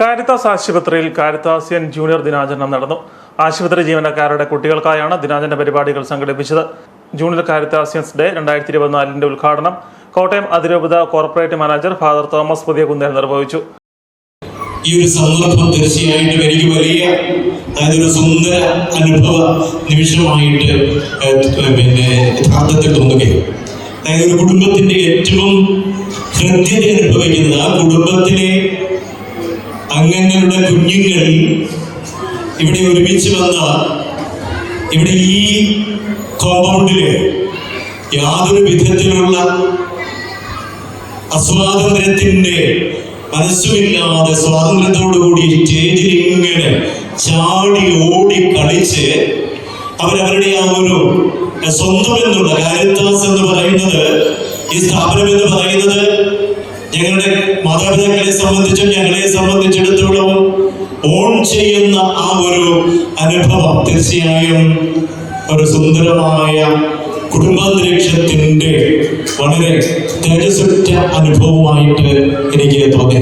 Caritas ആശുപത്രിയിൽ കാരിത്താസിയൻ junior ദിനാചരണം നടന്നു. ആശുപത്രി ജീവനക്കാരുടെ കുട്ടികൾക്കായാണ് ദിനാചരണ പരിപാടികൾ സംഘടിപ്പിച്ചത്. ജൂനിയർ കാരിത്താസിയൻസ് ഡേ രണ്ടായിരത്തി ഇരുപത്തിനാലിന്റെ ഉദ്ഘാടനം കോട്ടയം അതിരൂപത കോർപ്പറേറ്റ് മാനേജർ ഫാദർ തോമസ് പുതിയ കുന്നേൽ നിർവഹിച്ചു. ഈ ഒരു സന്ദർഭം തീർച്ചയായിട്ടും എനിക്ക് വലിയ അതായത് ഒരു സുന്ദര അനുഭവ നിമിഷമായിട്ട് പിന്നെ യഥാർത്ഥത്തിൽ തോന്നുകയും. അതായത് ഒരു കുടുംബത്തിന്റെ ഏറ്റവും ഹൃദ്യത അനുഭവിക്കുന്നത് ആ കുടുംബത്തിലെ അംഗങ്ങളുടെ കുഞ്ഞുങ്ങൾ ഇവിടെ ഒരുമിച്ച് വന്ന ഇവിടെ ഈ കോമ്പൗണ്ടിൽ യാതൊരു വിധത്തിലുള്ള അസ്വാതന്ത്ര്യത്തിന്റെ മനസ്സുമില്ലാതെ സ്വാതന്ത്ര്യത്തോടുകൂടി സ്റ്റേജിൽ ഇങ്ങനെ ചാടി ഓടി കളിച്ച് അവരവരുടെ ആ ഒരു സ്വന്തം എന്നുള്ള കാര്യത്താസ് എന്ന് പറയുന്നത് ഈ സ്ഥാപനം എന്ന് പറയുന്നത് ഞങ്ങളുടെ മാതാപിതാക്കളെ സംബന്ധിച്ചും ഞങ്ങളെ സംബന്ധിച്ചിടത്തോളം ഓൺ ചെയ്യുന്ന ആ ഒരു അനുഭവം തീർച്ചയായും ഒരു സുന്ദരമായ കുടുംബാന്തരീക്ഷത്തിന്റെ വളരെ തേജസ്സുറ്റ അനുഭവമായിട്ട് എനിക്ക് തോന്നി.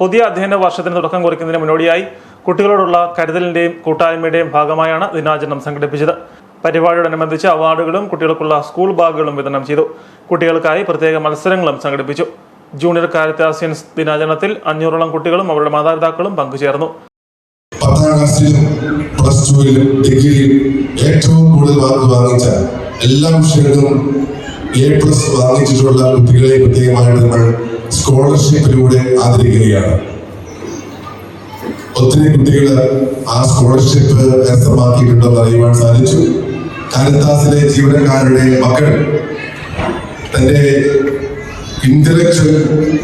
പുതിയ അധ്യയന വർഷത്തിന് തുടക്കം കുറിക്കുന്നതിന് മുന്നോടിയായി കുട്ടികളോടുള്ള കരുതലിന്റെയും കൂട്ടായ്മയുടെയും ഭാഗമായാണ് ദിനാചരണം സംഘടിപ്പിച്ചത്. പരിപാടിയോടനുബന്ധിച്ച് അവാർഡുകളും കുട്ടികൾക്കുള്ള സ്കൂൾ ബാഗുകളും വിതരണം ചെയ്തു. കുട്ടികൾക്കായി പ്രത്യേക മത്സരങ്ങളും സംഘടിപ്പിച്ചു. ജൂനിയർ കാരിത്താസ്യൻസ് ദിനാചരണത്തിൽ അഞ്ഞൂറോളം കുട്ടികളും അവരുടെ മാതാപിതാക്കളും പങ്കുചേർന്നു. പത്താം ക്ലാസ്സിലും പ്ലസ് ടുവിലും ഏറ്റവും കൂടുതൽ മാർക്ക് വാങ്ങിച്ച എല്ലാ വിഷയങ്ങളും എ പ്ലസ് വാങ്ങിച്ചിട്ടുള്ള കുട്ടികളെ പ്രത്യേകമായിട്ട് നമ്മൾ സ്കോളർഷിപ്പിലൂടെ ആദരിക്കുകയാണ്. ഒത്തിരി കുട്ടികൾ ആ സ്കോളർഷിപ്പ് കരസ്ഥമാക്കിയിട്ടുണ്ടെന്ന് അറിയുവാൻ സാധിച്ചു. കാരിത്താസിലെ ജീവനക്കാരുടെ മക്കൾ തന്റെ ഇന്റലക്ച്വൽ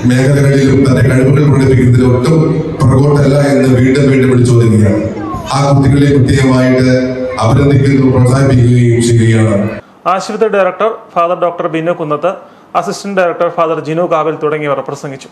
മേഖലകളിലും തന്റെ കഴിവുകൾ പ്രകടിപ്പിക്കുന്നതിൽ ഒട്ടും പുറകോട്ടല്ല എന്ന് വീണ്ടും വീണ്ടും വിളിച്ചോദിക്കുകയാണ് ആ കുട്ടികളെ പ്രത്യേകമായിട്ട് അഭിനന്ദിക്കുന്നു പ്രോത്സാഹിപ്പിക്കുകയും ചെയ്യുകയാണ്. ആശുപത്രി director father doctor Binu Kunnath assistant director father Jinu Kaval തുടങ്ങിയവർ പ്രസംഗിച്ചു.